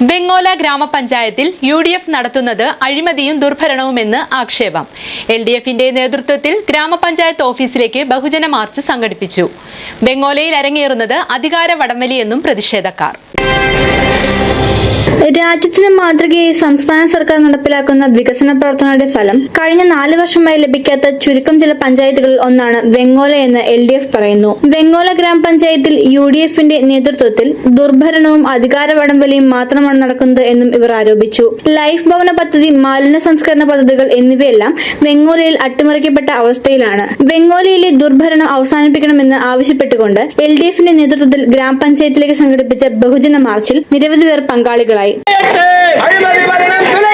ബെങ്ങോല ഗ്രാമപഞ്ചായത്തിൽ U D F നടത്തുന്നത് അഴിമതിയും ദുർഭരണവുമെന്ന് ആക്ഷേപം. എൽ ഡി എഫിന്റെ നേതൃത്വത്തിൽ ഗ്രാമപഞ്ചായത്ത് ഓഫീസിലേക്ക് ബഹുജന മാർച്ച് സംഘടിപ്പിച്ചു. ബംഗോലയിൽ അരങ്ങേറുന്നത് അധികാര വടംവലിയെന്നും പ്രതിഷേധക്കാർ. രാജ്യത്തിന് മാതൃകയായി സംസ്ഥാന സർക്കാർ നടപ്പിലാക്കുന്ന വികസന പ്രവർത്തനങ്ങളുടെ ഫലം കഴിഞ്ഞ നാല് വർഷമായി ലഭിക്കാത്ത ചുരുക്കം ചില പഞ്ചായത്തുകളിൽ ഒന്നാണ് വെങ്ങോല എന്ന് എൽ ഡി എഫ് പറയുന്നു. വെങ്ങോല ഗ്രാമപഞ്ചായത്തിൽ യു ഡി എഫിന്റെ നേതൃത്വത്തിൽ ദുർഭരണവും അധികാര വടംവലിയും മാത്രമാണ് നടക്കുന്നത് എന്നും ഇവർ ആരോപിച്ചു. ലൈഫ് ഭവന പദ്ധതി മാലിന്യ സംസ്കരണ പദ്ധതികൾ എന്നിവയെല്ലാം വെങ്ങോലയിൽ അട്ടിമറിക്കപ്പെട്ട അവസ്ഥയിലാണ്. വെങ്ങോലയിലെ ദുർഭരണം അവസാനിപ്പിക്കണമെന്ന് ആവശ്യപ്പെട്ടുകൊണ്ട് എൽ ഡി എഫിന്റെ നേതൃത്വത്തിൽ ഗ്രാമപഞ്ചായത്തിലേക്ക് സംഘടിപ്പിച്ച ബഹുജന മാർച്ചിൽ നിരവധി പേർ പങ്കാളികളായി. আছে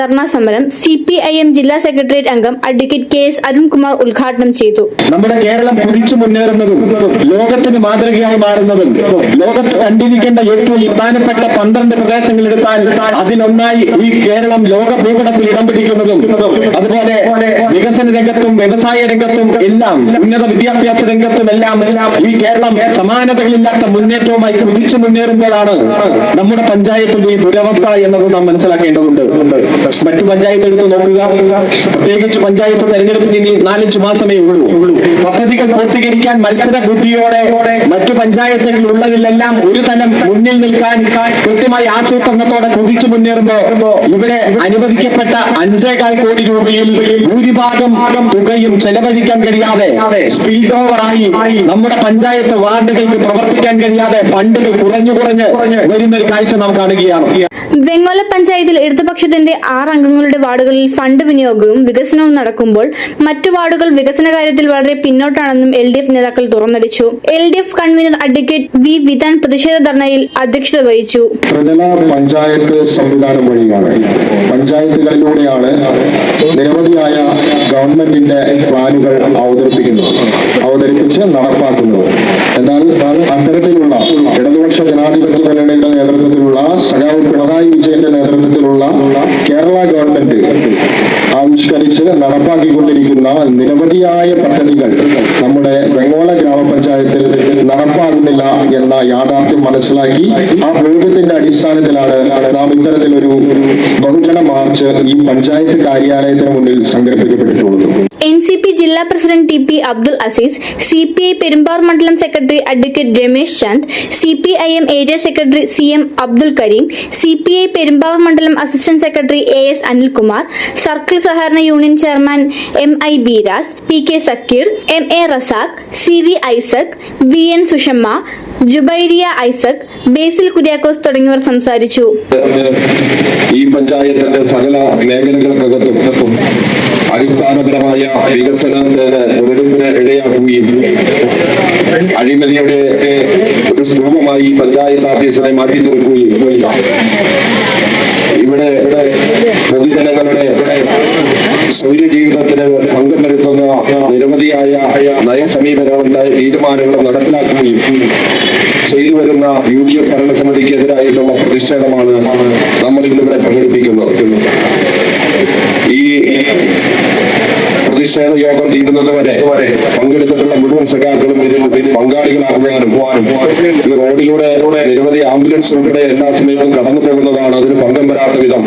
ധർണാ സമരം സി പി ഐ എം ജില്ലാ സെക്രട്ടേറിയറ്റ് അംഗം അഡ്വക്കേറ്റ് കെ എസ് അരുൺകുമാർ ഉദ്ഘാടനം ചെയ്തു. നമ്മുടെ കേരളം കുതിച്ചു മുന്നേറുന്നതും ലോകത്തിന് മാതൃകയായി മാറുന്നതും ലോകത്ത് കണ്ടിരിക്കേണ്ട ഏറ്റവും പ്രധാനപ്പെട്ട പന്ത്രണ്ട് പ്രദേശങ്ങൾ എടുത്താൽ അതിനൊന്നായി ഈ കേരളം ലോക ഭൂപടത്തിൽ ഇടം പിടിക്കുന്നതും അതുപോലെ വികസന രംഗത്തും വ്യവസായ രംഗത്തും എല്ലാം ഉന്നത വിദ്യാഭ്യാസ രംഗത്തും എല്ലാം ഈ കേരളം സമാനതകളില്ലാത്ത മുന്നേറ്റവുമായി കുതിച്ചു മുന്നേറുമ്പോഴാണ് നമ്മുടെ പഞ്ചായത്തിന്റെ ഈ ദുരവസ്ഥ എന്നത് നാം മനസ്സിലാക്കേണ്ടതുണ്ട്. മറ്റു പഞ്ചായത്ത് എടുത്ത് നോക്കുക. പ്രത്യേകിച്ച് പഞ്ചായത്ത് തെരഞ്ഞെടുപ്പിന് ഇനി നാലഞ്ച് മാസമേ ഉള്ളൂ. പദ്ധതികൾ പൂർത്തീകരിക്കാൻ മത്സര ബുദ്ധിയോടെ മറ്റു പഞ്ചായത്തുകളിൽ ഉള്ളതിലെല്ലാം ഒരു തലം മുന്നിൽ നിൽക്കാൻ കൃത്യമായി ആസൂത്രണത്തോടെ കുതിച്ചു മുന്നേറുമ്പോ ഇവിടെ അനുവദിക്കപ്പെട്ട അഞ്ചേകാൽ കോടി രൂപയിൽ ഭൂരിഭാഗം തുകയും ചെലവഴിക്കാൻ കഴിയാതെ സ്പീഡ് ഓവറായി നമ്മുടെ പഞ്ചായത്ത് വാർഡുകൾക്ക് പ്രവർത്തിക്കാൻ കഴിയാതെ ഫണ്ടുകൾ കുറഞ്ഞു കുറഞ്ഞ് വരുന്ന ഒരു കാഴ്ച നാം കാണുകയാണ്. വെങ്ങോല പഞ്ചായത്തിൽ ഇടതുപക്ഷത്തിന്റെ ആറ് അംഗങ്ങളുടെ വാർഡുകളിൽ ഫണ്ട് വിനിയോഗവും വികസനവും നടക്കുമ്പോൾ മറ്റു വാർഡുകൾ വികസന കാര്യത്തിൽ വളരെ പിന്നോട്ടാണെന്നും എൽ നേതാക്കൾ തുറന്നടിച്ചു. L convener advocate V Vidhan പ്രതിഷേധ ധർണയിൽ അധ്യക്ഷത വഹിച്ചു. ത്രിതല പഞ്ചായത്ത് സംവിധാനം വഴിയാണ്. പഞ്ചായത്തുകളിലൂടെയാണ് നിരവധിയായ ഗവൺമെന്റിന്റെ പ്ലാനുകൾ അവതരിപ്പിക്കുന്നത് അവതരിപ്പിച്ച് നടപ്പാക്കുന്നത്. എന്നാൽ അത്തരത്തിലുള്ള ഇടതുപക്ഷ ജനാധിപത്യ മുന്നണിയുടെ നേതൃത്വത്തിലുള്ള സഖാവ് പിണറായി വിജയന്റെ നേതൃത്വത്തിലുള്ള നടപ്പാക്കിക്കൊണ്ടിരിക്കുന്ന നിരവധിയായ പദ്ധതികൾ നമ്മുടെ ബംഗോള ഗ്രാമപഞ്ചായത്തിൽ നടപ്പാകുന്നില്ല എന്ന യാഥാർത്ഥ്യം മനസ്സിലാക്കി ആ ബോധ്യത്തിന്റെ അടിസ്ഥാനത്തിലാണ് നാം ഇത്തരത്തിലൊരു ബഹുജന മാർച്ച് ഈ പഞ്ചായത്ത് കാര്യാലയത്തിന് മുന്നിൽ സംഘടിപ്പിക്കപ്പെട്ടിട്ടുള്ളത്. എൻ സി പി ജില്ലാ president T P Abdul Aziz C P I Perumbar മണ്ഡലം secretary advocate Ramesh Chand C P I M area secretary C M Abdul Karim C P I Perumbavoor മണ്ഡലം assistant secretary A S Anilkumar circle സഹകരണ union chairman M I Beeras P K Zakir M A Razak C V Isaac V N Sushama Jubairiya Isaac Basil Kuriakose തുടങ്ങിയവർ സംസാരിച്ചു. ഈ പഞ്ചായത്തിന്റെ സകല മേഖലകൾക്കകത്തും അടിസ്ഥാനപരമായ വികസനത്തിന് മുതലിന് ഇടയാക്കുകയും അഴിമതിയുടെ ഒരു സ്തൂപമായി പഞ്ചായത്ത് ഓഫീസിനെ മാറ്റി തീർക്കുകയും ഇവിടെ പൊതുജനങ്ങളുടെ യു ഭരണസമിതിക്കെതിരായിട്ടുള്ള പ്രതിഷേധമാണ് നമ്മൾ ഇന്നിവിടെ പ്രകടിപ്പിക്കുന്നത്. ഈ പ്രതിഷേധ യോഗം തീരുന്നത് വരെ പങ്കെടുത്തിട്ടുള്ള മുഴുവൻ സഖാക്കളും ഇതിൽ പങ്കാളികളാകുവാനും ഇത് റോഡിലൂടെ നിരവധി ആംബുലൻസ് ഉൾപ്പെടെ എല്ലാ സമയത്തും കടന്നു പോകുന്നതാണ് അതിന് പങ്കം വരാത്ത വിധം.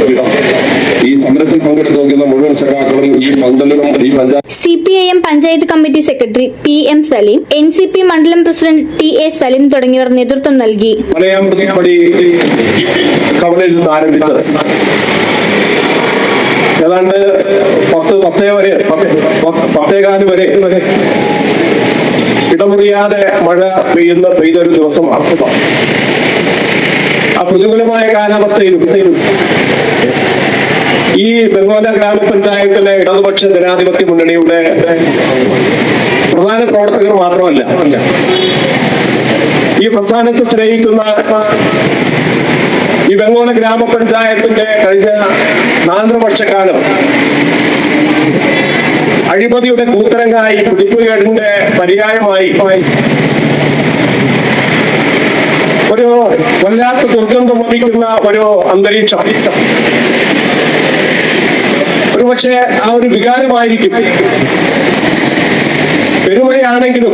ഈ സമരത്തിൽ പങ്കെടുത്തു നോക്കുന്ന മുഴുവൻ സഖാക്കളും ഈ പന്തലിലും ഈ panchayat C P I M panchayat committee secretary P M Salim N C P മണ്ഡലം പ്രസിഡന്റ് ടി എ സലീം തുടങ്ങിയവർ നേതൃത്വം നൽകി. മലയാളപ്പടി കവലയിൽ നിന്ന് ആരംഭിച്ചത്. ഏതാണ്ട് പത്ത് പത്തേ വരെ പത്ത് പത്ത് പത്തേകാൽ വരെ ഇടമുറിയാതെ മഴ പെയ്യുന്ന പെയ്തൊരു ദിവസമാണ് ആ പ്രതികൂലമായ കാലാവസ്ഥയിലും ഈ ബംഗോല ഗ്രാമപഞ്ചായത്തിലെ ഇടതുപക്ഷ ജനാധിപത്യ മുന്നണിയുടെ പ്രധാന പ്രവർത്തകർ മാത്രമല്ല ഈ പ്രസ്ഥാനത്തെ സ്നേഹിക്കുന്ന ഈ ബംഗോല ഗ്രാമപഞ്ചായത്തിന്റെ കഴിഞ്ഞ നാലര വർഷക്കാലം അഴിമതിയുടെ കൂത്തരങ്ങായി കുതിപ്പുകളുടെ പര്യായമായി. ഒരു വല്ലാത്ത ദുർഗന്ധം വമിക്കുന്ന ഒരു അന്തരീക്ഷം. ഒരുപക്ഷെ ആ ഒരു വികാരമായിരിക്കും. പെരുമഴയാണെങ്കിലും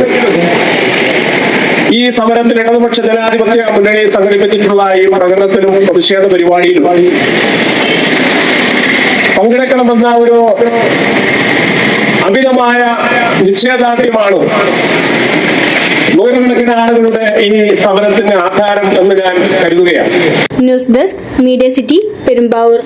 ഈ സമരത്തിൽ ഇടതുപക്ഷ ജനാധിപത്യ മുന്നണി സംഘടിപ്പിച്ചിട്ടുള്ള ഈ പ്രകടനത്തിലും പ്രതിഷേധ പരിപാടിയിലും പങ്കെടുക്കണമെന്ന ഒരു അമിതമായ നിശ്ചയദാർഢ്യമാണ് നൂറുകണക്കിന് ആളുകളുടെ ഈ സമരത്തിന് ആധാരം എന്ന് ഞാൻ കരുതുകയാണ്. News desk media city Perumbavoor.